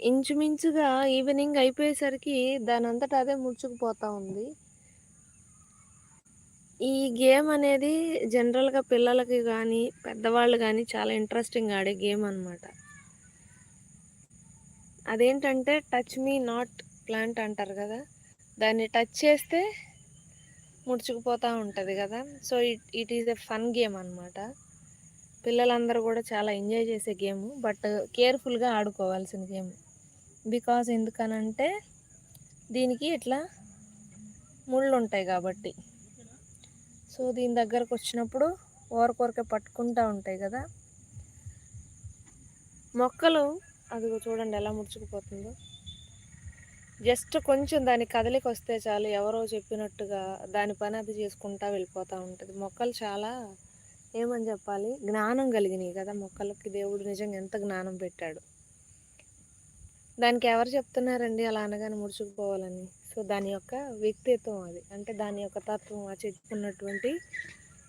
ఇంచుమించుగా ఈవినింగ్ అయిపోయేసరికి దానంతట అదే ముడుచుకుపోతా ఉంది. ఈ గేమ్ అనేది జనరల్‌గా పిల్లలకి కానీ పెద్దవాళ్ళు కానీ చాలా ఇంట్రెస్టింగ్ ఆడే గేమ్ అనమాట. అదేంటంటే టచ్ మీ నాట్ ప్లాంట్ అంటారు కదా దాన్ని టచ్ చేస్తే ముడుచుకుపోతూ ఉంటుంది కదా so, it it is a fun game అనమాట. పిల్లలందరూ కూడా చాలా ఎంజాయ్ చేసే గేమ్ బట్ కేర్‌ఫుల్‌గా ఆడుకోవాల్సిన గేమ్. బికాజ్ ఎందుకనంటే దీనికి ఇట్లా ముళ్ళు ఉంటాయి కాబట్టి. సో, దీని దగ్గరకు వచ్చినప్పుడు ఓరకొరకే పట్టుకుంటూ ఉంటాయి కదా. మొక్కలు అదిగో చూడండి ఎలా ముడుచుకుపోతుందో. జస్ట్ కొంచెం దాని కదలికొస్తే చాలు ఎవరో చెప్పినట్టుగా దాని పని అది చేసుకుంటా వెళ్ళిపోతూ ఉంటుంది. మొక్కలు చాలా ఏమని చెప్పాలి? జ్ఞానం కలిగినాయి కదా మొక్కలకి. దేవుడు నిజంగా ఎంత జ్ఞానం పెట్టాడు. దానికి ఎవరు చెప్తున్నారండి అలా అనగానే ముడుచుకుపోవాలని. సో, దాని యొక్క వ్యక్తిత్వం అది. అంటే దాని యొక్క తత్వం ఆ చెప్పుకున్నటువంటి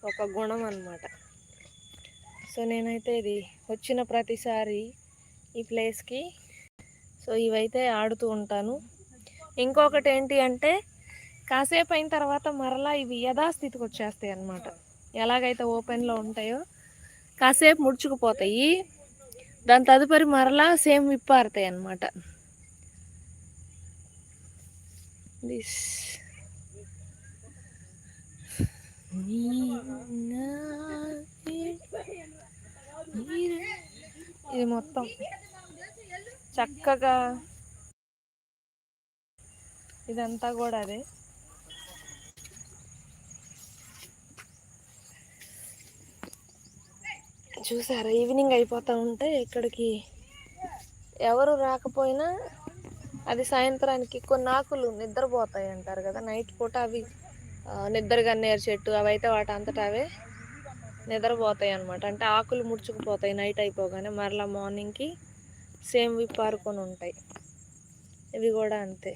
ఒక గుణం అనమాట. సో, నేనైతే ఇది వచ్చిన ప్రతిసారి ఈ ప్లేస్‌కి సో, ఇవైతే ఆడుతూ ఉంటాను. ఇంకొకటి ఏంటి అంటే కాసేపు అయిన తర్వాత మరలా ఇవి యథాస్థితికొచ్చేస్తాయి అన్నమాట. ఎలాగైతే ఓపెన్‌లో ఉంటాయో కాసేపు ముడుచుకుపోతాయి. దాని తదుపరి మరలా సేమ్ విప్పారుతాయి అన్నమాట. దిస్ ఇది మొత్తం చక్కగా ఇదంతా కూడా అదే. చూసారా? ఈవినింగ్ అయిపోతూ ఉంటే ఇక్కడికి ఎవరు రాకపోయినా అది సాయంత్రానికి కొన్ని ఆకులు నిద్రపోతాయి అంటారు కదా? నైట్ పూట అవి ఆ, నిద్రగన్నేరు చెట్టు అయితే వాటి అంతటా అవే నిద్రపోతాయి అనమాట అంటే ఆకులు ముడుచుకుపోతాయి నైట్ అయిపోగానే. మరలా మార్నింగ్కి సేమ్ విప్పారుకొని ఉంటాయి. ఇవి కూడా అంతే.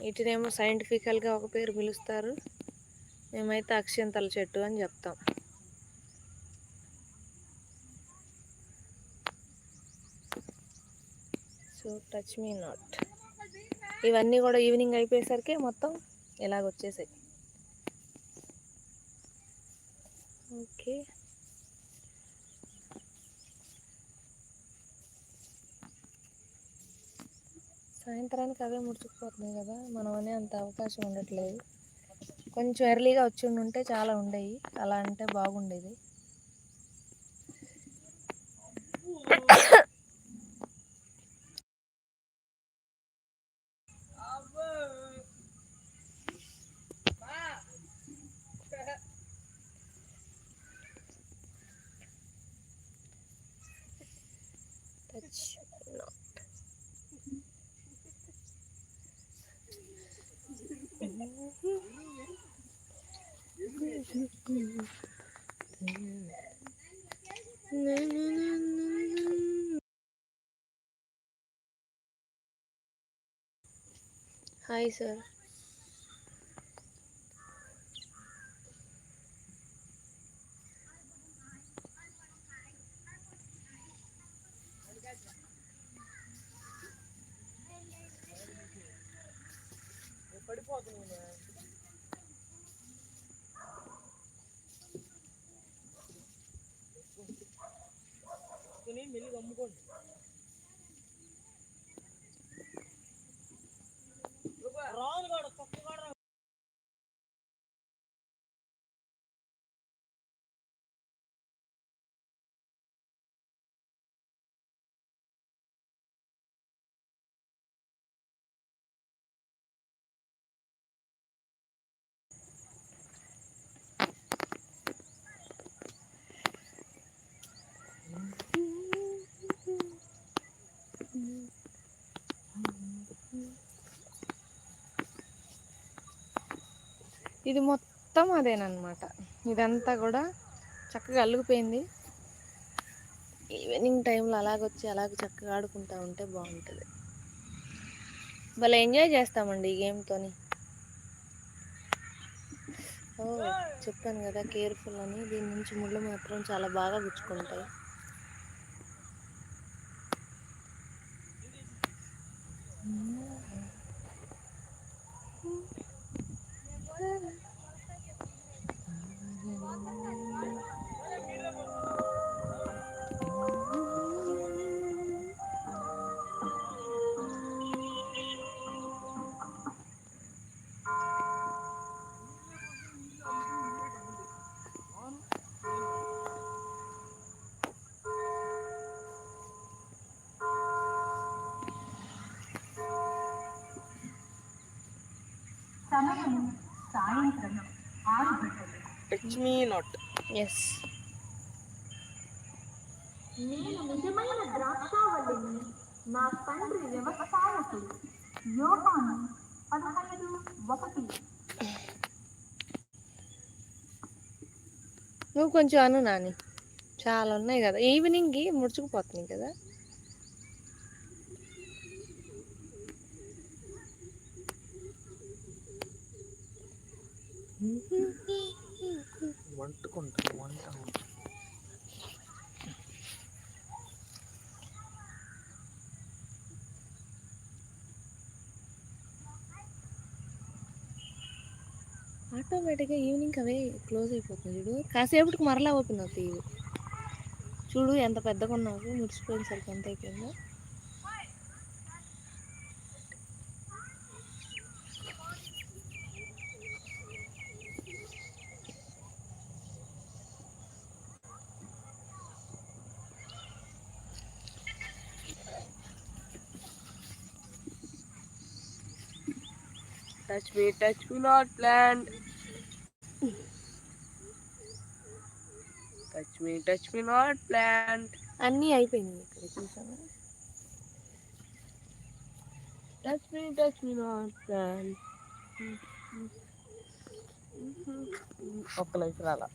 వీటినేమో సైంటిఫికల్గా ఒక పేరు పిలుస్తారు. మేమైతే అక్షింతల చెట్టు అని చెప్తాం. So touch me not. ఇవన్నీ కూడా ఈవినింగ్ అయిపోయేసరికి మొత్తం ఇలాగ వచ్చేసాయి ఓకే. సాయంత్రానికి అవే ముడుచుకుపోతున్నాయి కదా మనం అనే అంత అవకాశం ఉండట్లేదు. కొంచెం ఎర్లీగా వచ్చి ఉంటే చాలా ఉండేవి అలా అంటే బాగుండేది. Hi, sir. Touch not hi sir ఇది మొత్తం అదేనమాట ఇదంతా కూడా చక్కగా అల్లుకుపోయింది. ఈవినింగ్ టైంలో అలాగొచ్చి అలాగ చక్కగా ఆడుకుంటూ ఉంటే బాగుంటుంది. భలే ఎంజాయ్ చేస్తామండి ఈ గేమ్తోని ఓ చెప్పాను కదా కేర్ఫుల్ అని. దీని నుంచి ముళ్ళు మాత్రం చాలా బాగా గుచ్చుకుంటాయి. Mm-hmm. సమయం సాయంత్రం ఆరు గంటలు. టచ్ మీ నాట్ ఎస్ నేను నిజమైన ద్రాక్షావళిని నా తండ్రి వ్యవసాయకుడు యోహాను పదహైదు ఒకటి. నువ్వు కొంచెం అను నాని. చాలా ఉన్నాయి కదా. ఈవినింగ్కి ముడుచుకుపోతున్నాయి కదా. వంటుకుంటా వంట ఆటోమేటిక్గా ఈవినింగ్ అవే క్లోజ్ అయిపోతుంది చూడు. కాసేపటికి మరలా ఓపెన్ అవుతాయి చూడు ఎంత పెద్దగా ఉన్నావు ముడిచిపోయినసరికి ఎంత అయిపోయిందో. Touch me touch me not plant touch me touch me not plant అన్నీ అయిపోయినాయి ఇక్కడ చూసాను touch me touch me not plant ఒక్క లైఫ్ రాలా.